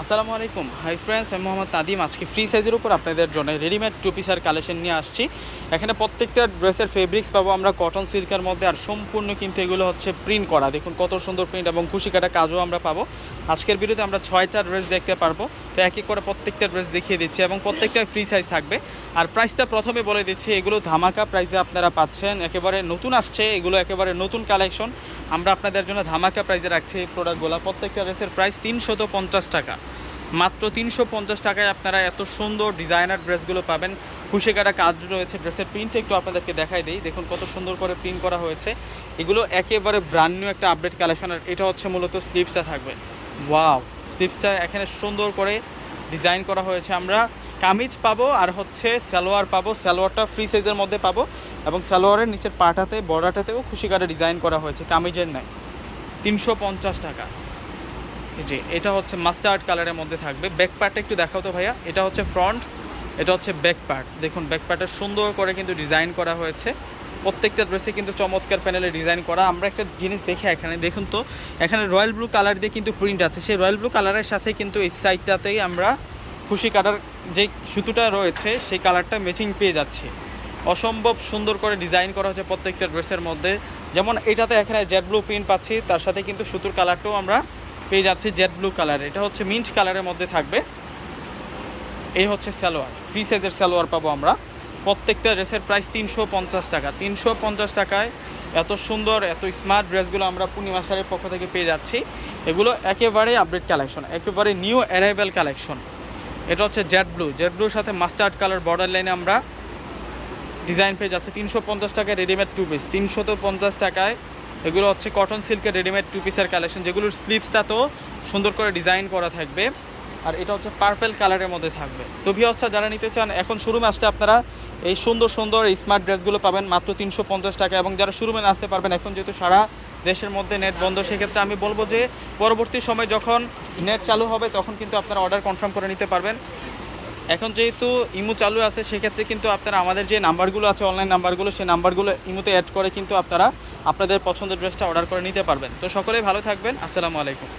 আসসালামু আলাইকুম। Hi friends আমি মোহাম্মদ তাদিম। আজকে ফ্রি সাইজের উপর আপনাদের জন্য রেডিমেড টু পিসের কালেকশন নিয়ে আসছি। এখানে প্রত্যেকটা ড্রেসের ফেব্রিক্স পাবো আমরা কটন সিল্কের মধ্যে, আর সম্পূর্ণ কিন্তু এগুলো হচ্ছে প্রিন্ট করা। দেখুন কত সুন্দর প্রিন্ট এবং খুশি কাটা কাজও আমরা পাবো। আজকের ভিডিওতে আমরা ছয়টা ড্রেস দেখতে পারব। তো এক এক করে প্রত্যেকটা ড্রেস দেখিয়ে দিচ্ছি এবং প্রত্যেকটা ফ্রি সাইজ থাকবে। আর প্রাইসটা প্রথমে বলে দিচ্ছি, এগুলো ধামাকা প্রাইসে আপনারা পাচ্ছেন। একেবারে নতুন আসছে, এগুলো একেবারে নতুন কালেকশন আমরা আপনাদের জন্য ধামাকা প্রাইসে রাখছি এই প্রোডাক্টগুলো প্রত্যেকটা ড্রেসের প্রাইস তিনশত পঞ্চাশ টাকা। মাত্র তিনশো পঞ্চাশ টাকায় আপনারা এত সুন্দর ডিজাইনার ড্রেসগুলো পাবেন। খুশি কাটা কাজ রয়েছে ড্রেসের প্রিন্ট একটু আপনাদেরকে দেখাই দিই। দেখুন কত সুন্দর করে প্রিন্ট করা হয়েছে। এগুলো একেবারে ব্র্যান্ড নিউ একটা আপডেট কালেকশন আর এটা হচ্ছে মূলত স্লিপসটা থাকবে। ওয়াও স্লিপসটা এখানে সুন্দর করে ডিজাইন করা হয়েছে আমরা। কামিজ পাবো আর হচ্ছে সালোয়ার পাবো। সালোয়ারটা ফ্রি সাইজের মধ্যে পাবো এবং সালোয়ারের নিচের পাটাতে, বর্ডারটাতেও খুশি কাটা ডিজাইন করা হয়েছে কামিজের নাই তিনশো পঞ্চাশ টাকা। জি এটা হচ্ছে মাস্টার্ড কালারের মধ্যে থাকবে। ব্যাক পার্টটা একটু দেখাও তো ভাইয়া। এটা হচ্ছে ফ্রন্ট এটা হচ্ছে ব্যাক পার্ট দেখুন ব্যাক পার্টটা সুন্দর করে কিন্তু ডিজাইন করা হয়েছে। প্রত্যেকটা ড্রেসে কিন্তু চমৎকার প্যানেলে ডিজাইন করা। আমরা একটা জিনিস দেখে এখানে, দেখুন তো, এখানে রয়্যাল ব্লু কালার দিয়ে কিন্তু প্রিন্ট আছে। সেই রয়্যাল ব্লু কালারের সাথে কিন্তু এই সাইডটাতেই আমরা খুশি কাটার যে সুতোটা রয়েছে, সেই কালারটা ম্যাচিং পেয়ে যাচ্ছি। অসম্ভব সুন্দর করে ডিজাইন করা হচ্ছে প্রত্যেকটা ড্রেসের মধ্যে। যেমন এটাতে এখানে জেড ব্লু প্রিন্ট পাচ্ছি, তার সাথে কিন্তু সুতোর কালারটাও আমরা পেয়ে যাচ্ছি জেড ব্লু কালার এটা হচ্ছে মিন্ট কালারের মধ্যে থাকবে। এই হচ্ছে সালোয়ার ফ্রি সাইজের সালোয়ার পাবো আমরা। প্রত্যেকটা ড্রেসের প্রাইস তিনশো পঞ্চাশ টাকা। তিনশো পঞ্চাশ টাকায় এত সুন্দর, এত স্মার্ট ড্রেসগুলো আমরা পূর্ণিমা শাড়ির পক্ষ থেকে পেয়ে যাচ্ছি। এগুলো একেবারে আপডেট কালেকশন একেবারে নিউ অ্যারাইভেল কালেকশন এটা হচ্ছে জেড ব্লু জেড ব্লুর সাথে মাস্টার্ড কালার বর্ডার লাইনে আমরা ডিজাইন পেয়ে যাচ্ছে। তিনশো পঞ্চাশ টাকায় রেডিমেড টু পিস তিনশত পঞ্চাশ টাকায় এগুলো হচ্ছে কটন সিল্কের রেডিমেড টু পিসের কালেকশন যেগুলোর স্লিভসটা তো সুন্দর করে ডিজাইন করা থাকবে। আর এটা হচ্ছে পার্পেল কালারের মধ্যে থাকবে। তো ভিওসটা যারা নিতে চান, এখন শোরুমে আসতে আপনারা এই সুন্দর সুন্দর স্মার্ট ড্রেসগুলো পাবেন মাত্র তিনশো পঞ্চাশ টাকা এবং যারা শোরুমে আসতে পারবেন, এখন যেহেতু সারা দেশের মধ্যে নেট বন্ধ, সেক্ষেত্রে আমি বলব যে পরবর্তী সময় যখন নেট চালু হবে, তখন কিন্তু আপনারা অর্ডার কনফার্ম করে নিতে পারবেন। এখন যেহেতু ইমো চালু আছে, সেক্ষেত্রে কিন্তু আপনারা আমাদের যে নাম্বারগুলো আছে অনলাইন নাম্বারগুলো সেই নাম্বারগুলো ইমোতে অ্যাড করে কিন্তু আপনারা আপনাদের পছন্দের ড্রেসটা অর্ডার করে নিতে পারবেন। তো সকলেই ভালো থাকবেন, আসসালামু আলাইকুম।